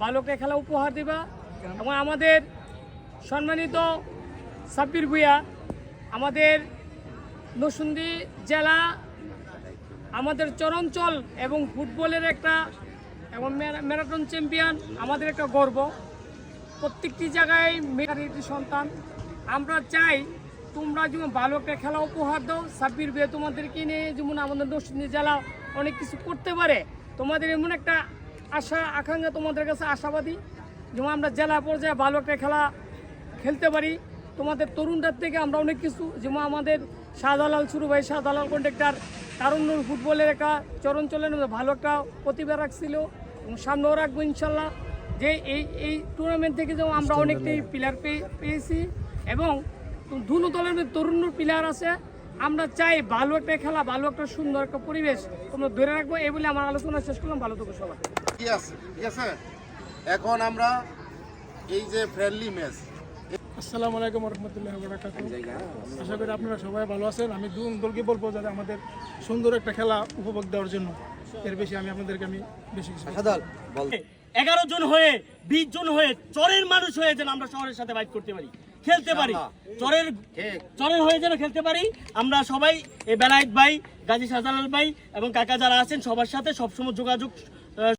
একটা খেলা উপহার দিবা এবং আমাদের সম্মানিত সাব্বির ভুইয়া, আমাদের নসুন্দি জেলা, আমাদের চরঞ্চল এবং ফুটবলের একটা এবং ম্যারা- ম্যারাথন চ্যাম্পিয়ন, আমাদের একটা গর্ব। প্রত্যেকটি জায়গায় মেয়ের সন্তান। আমরা চাই তোমরা যেমন ভালো একটা খেলা উপহার দাও, সাব্বির বিয়ে তোমাদেরকে নিয়ে যেমন আমাদের নরসিংদী জেলা অনেক কিছু করতে পারে, তোমাদের এমন একটা আশা আকাঙ্ক্ষা তোমাদের কাছে আশাবাদী। যেমন আমরা জেলা পর্যায়ে ভালো একটা খেলা খেলতে পারি। তোমাদের তরুণদের থেকে আমরা অনেক কিছু। যেমন আমাদের শাহজালাল শুরু ভাই শাহজালাল কন্ট্রাক্টর তারুণ্য ফুটবলের একটা চরঞ্চলের ভালো একটা প্রতিভা রাখছিল। এবং সামনেও রাখব ইনশাল্লাহ। যে এই এই টুর্নামেন্ট থেকে যেমন আমরা অনেকটাই প্লেয়ার পেয়েছি। এবং দুনো দলের তরুণ প্লেয়ার আছে। আমরা চাই ভালো একটা খেলা ভালো একটা সুন্দর একটা পরিবেশ তোমরা ধরে রাখব এই বলে আমার আলোচনা শেষ করলাম। ভালো থাকো সবাই। কি আছে? ঠিক আছে? এখন আমরা এই যে ফ্রেন্ডলি ম্যাচ আসসালামু আলাইকুম রহমতুল্লাহ বরাকাত আশা করি আপনারা সবাই ভালো আছেন। আমি দু দলকে বলব যাতে আমাদের সুন্দর একটা খেলা উপভোগ দেওয়ার জন্য। এর বেশি আমি আপনাদেরকে আমি বেশি কিছু এগারো জন হয়ে বিশ জন হয়ে চরের মানুষ হয়ে যেন আমরা শহরের সাথে বাইট করতে পারি। খেলতে পারি। চরের চরের হয়ে যেন খেলতে পারি। আমরা সবাই এই বেলায়েত ভাই গাজী শাহজালাল ভাই এবং কাকা যারা আছেন সবার সাথে সবসময় যোগাযোগ